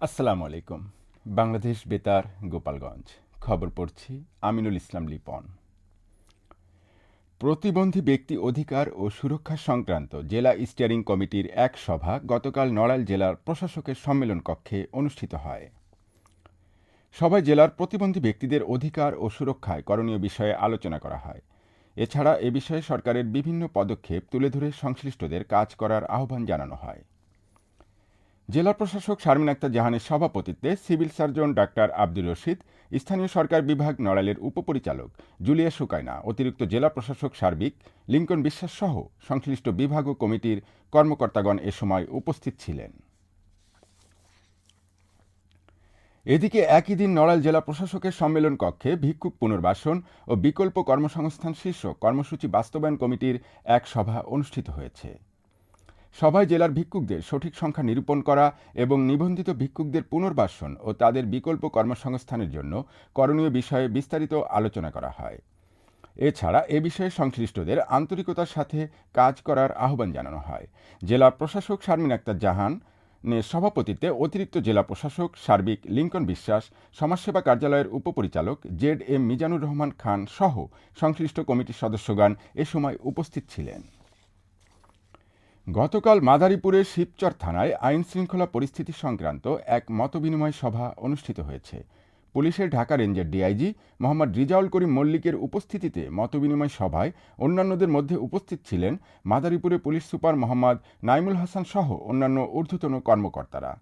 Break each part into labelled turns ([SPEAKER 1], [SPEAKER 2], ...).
[SPEAKER 1] আসসালামু আলাইকুম। বাংলাদেশ বেতার, গোপালগঞ্জ। খবর পড়ছি আমিনুল ইসলাম লিপন। প্রতিবন্ধী ব্যক্তি অধিকার ও সুরক্ষা সংক্রান্ত জেলা স্টিয়ারিং কমিটির এক সভা গতকাল নড়াইল জেলার প্রশাসকের সম্মেলন কক্ষে অনুষ্ঠিত হয়। সভায় জেলার প্রতিবন্ধী ব্যক্তিদের অধিকার ও সুরক্ষায় করণীয় বিষয়ে আলোচনা করা হয়। এছাড়া এ বিষয়ে সরকারের বিভিন্ন পদক্ষেপ তুলে ধরে সংশ্লিষ্টদের কাজ করার আহ্বান জানানো হয়। জেলা প্রশাসক শারমিন আক্তার জাহানের সভাপতিত্বে civil surgeon doctor Abdur Rashid, স্থানীয় সরকার বিভাগ নড়াইলের উপপরিচালক জুলিয়া সুকাইনা, অতিরিক্ত জেলা প্রশাসক সার্বিক লিঙ্কন বিশ্বাস সহ সংশ্লিষ্ট বিভাগ ও কমিটির কর্মকর্তাগণ এ সময় উপস্থিত ছিলেন। এদিকে একই দিন নড়াইল জেলা প্রশাসকের সম্মেলন কক্ষে ভিক্ষুক পুনর্বাসন ও বিকল্প কর্মসংস্থান শীর্ষক কর্মসূচি বাস্তবায়ন কমিটির এক সভা অনুষ্ঠিত হয়েছে। সভায় জেলার ভিক্ষুকদের সঠিক সংখ্যা নিরূপণ করা এবং নিবন্ধিত ভিক্ষুকদের পুনর্বাসন ও তাদের বিকল্প কর্মসংস্থানের জন্য করণীয় বিষয়ে বিস্তারিত আলোচনা করা হয়। এছাড়া এ বিষয়ে সংশ্লিষ্টদের আন্তরিকতার সাথে কাজ করার আহ্বান জানানো হয়। জেলা প্রশাসক শারমিন আক্তার জাহান সভাপতিত্বে অতিরিক্ত জেলা প্রশাসক সার্বিক লিঙ্কন বিশ্বাস, সমাজসেবা কার্যালয়ের উপপরিচালক জেড এম মিজানুর রহমান খান সহ সংশ্লিষ্ট কমিটির সদস্যগণ এ সময় উপস্থিত ছিলেন। গতকাল মাদারীপুরের শিবচর থানায় আইন শৃঙ্খলা পরিস্থিতি সংক্রান্ত এক মতবিনিময় সভা অনুষ্ঠিত হয়েছে। পুলিশের ঢাকা রেঞ্জের ডিআইজি মোহাম্মদ রিজাউল করিম মল্লিকের উপস্থিতিতে মতবিনিময় সভায় অন্যান্যদের মধ্যে উপস্থিত ছিলেন মাদারীপুরে পুলিশ সুপার মোহাম্মদ নাইমুল হাসান সহ অন্যান্য ঊর্ধ্বতন কর্মকর্তারা।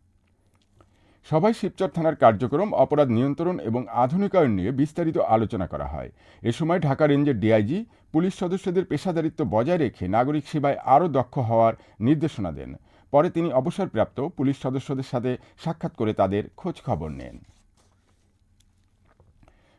[SPEAKER 1] সভায় শিবচর থানার কার্যক্রম, অপরাধ নিয়ন্ত্রণ এবং আধুনিকায়ন নিয়ে বিস্তারিত আলোচনা করা হয়। এ সময় ঢাকা রেঞ্জের ডিআইজি, পুলিশ সদস্যদের পেশাদারিত্ব বজায় রেখে নাগরিক সেবায় আরও দক্ষ হওয়ার নির্দেশনা দেন। পরে তিনি অবসরপ্রাপ্ত পুলিশ সদস্যদের সাথে সাক্ষাৎ করে তাদের খোঁজ খবর নেন।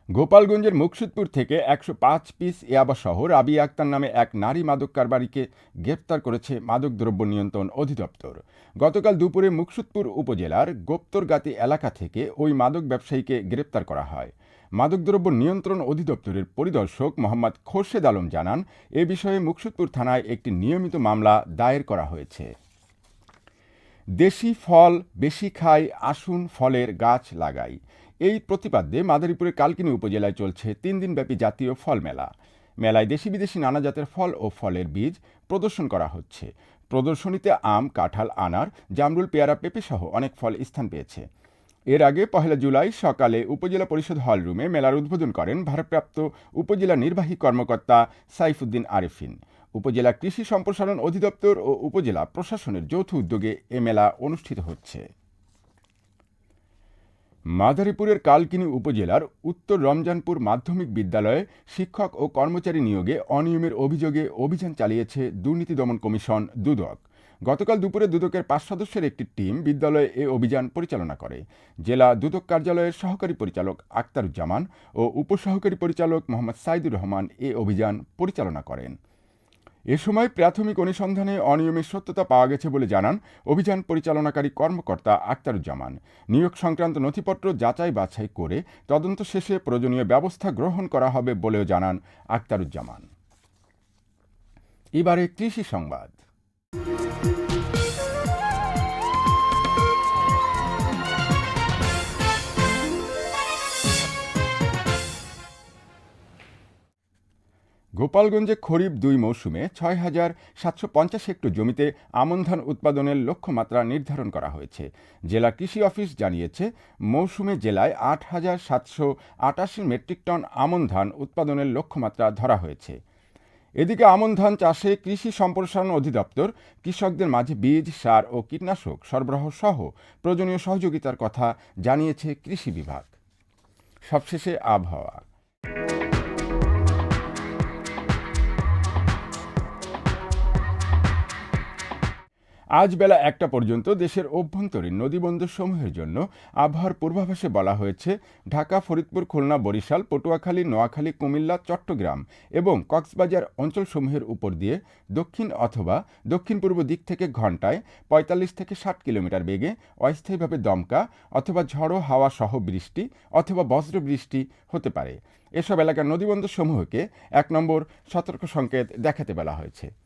[SPEAKER 1] গোপালগঞ্জের মুকসুদপুর থেকে একশো পাঁচ পিস ইয়াবা সহ রাবি আক্তার নামে এক নারী মাদক কারবারিকে গ্রেপ্তার করেছে মাদকদ্রব্য নিয়ন্ত্রণ অধিদপ্তর। গতকাল দুপুরে মুকসুদপুর উপজেলার গোপ্তরগাতি এলাকা থেকে ওই মাদক ব্যবসায়ীকে গ্রেপ্তার করা হয়। মাদকদ্রব্য নিয়ন্ত্রণ অধিদপ্তরের পরিদর্শক মোহাম্মদ খোরশেদ আলম জানান, এ বিষয়ে মুকসুদপুর থানায় একটি নিয়মিত মামলা দায়ের করা হয়েছে। দেশি ফল বেশি খাই, আসুন ফলের গাছ লাগাই। এই প্রতিপাদ্যে মাদারীপুরের কালকিনি উপজেলায় চলছে তিন দিনব্যাপী জাতীয় ফল মেলা। মেলায় দেশি বিদেশি নানা জাতের ফল ও ফলের বীজ প্রদর্শন করা হচ্ছে। প্রদর্শনীতে আম, কাঁঠাল, আনার, জামরুল, পেয়ারা পেঁপে সহ অনেক ফল স্থান পেয়েছে। এর আগে পহেলা জুলাই সকালে উপজেলা পরিষদ হল রুমে মেলার উদ্বোধন করেন ভারপ্রাপ্ত উপজেলা নির্বাহী কর্মকর্তা সাইফুদ্দিন আরিফিন। উপজেলা কৃষি সম্প্রসারণ অধিদপ্তর ও উপজেলা প্রশাসনের যৌথ উদ্যোগে এ মেলা অনুষ্ঠিত হচ্ছে। মাদারীপুরের কালকিনি উপজেলার উত্তর রমজানপুর মাধ্যমিক বিদ্যালয়ে শিক্ষক ও কর্মচারী নিয়োগে অনিয়মের অভিযোগে অভিযান চালিয়েছে দুর্নীতি দমন কমিশন দুদক। গতকাল দুপুরে দুদকের পাঁচ সদস্যের একটি টিম বিদ্যালয়ে এ অভিযান পরিচালনা করে। জেলা দুদক কার্যালয়ের সহকারী পরিচালক আক্তারুজ্জামান ও উপসহকারী পরিচালক মোহাম্মদ সাইদুর রহমান এ অভিযান পরিচালনা করেন। এ সময় প্রাথমিক অনুসন্ধানে অনিয়মের সত্যতা পাওয়া গেছে বলে জানান অভিযান পরিচালনাকারী কর্মকর্তা আক্তারুজ্জামান। নিয়োগ সংক্রান্ত নথিপত্র যাচাই বাছাই করে তদন্ত শেষে প্রয়োজনীয় ব্যবস্থা গ্রহণ করা হবে বলেও জানান আক্তারুজ্জামান। এবারে কৃষি সংবাদ। গোপালগঞ্জে খরিফ দুই মৌসুমে ছয় হাজার সাতশো পঞ্চাশ হেক্টর জমিতে আমন ধান উৎপাদনের লক্ষ্যমাত্রা নির্ধারণ করা হয়েছে। জেলা কৃষি অফিস জানিয়েছে, মৌসুমে জেলায় আট হাজার সাতশো আটাশি মেট্রিক টন আমন ধান উৎপাদনের লক্ষ্যমাত্রা ধরা হয়েছে। এদিকে আমন ধান চাষে কৃষি সম্প্রসারণ অধিদপ্তর, কৃষকদের মাঝে বীজ, সার ও কীটনাশক সরবরাহ সহ প্রয়োজনীয় সহযোগিতার কথা জানিয়েছে কৃষি বিভাগ। সবশেষে আবহাওয়া। আজ বেলা একটা পর্যন্ত দেশের অভ্যন্তরীণ নদীবন্দরসমূহের জন্য আবহাওয়ার পূর্বাভাসে বলা হয়েছে, ঢাকা, ফরিদপুর, খুলনা, বরিশাল, পটুয়াখালী, নোয়াখালী, কুমিল্লা, চট্টগ্রাম এবং কক্সবাজার অঞ্চলসমূহের উপর দিয়ে দক্ষিণ অথবা দক্ষিণ পূর্ব দিক থেকে ঘন্টায় পঁয়তাল্লিশ থেকে ষাট কিলোমিটার বেগে অস্থায়ীভাবে দমকা অথবা ঝড়ো হাওয়া সহ বৃষ্টি অথবা বজ্র বৃষ্টি হতে পারে। এসব এলাকার নদীবন্দরসমূহকে এক নম্বর সতর্ক সংকেত দেখাতে বলা হয়েছে।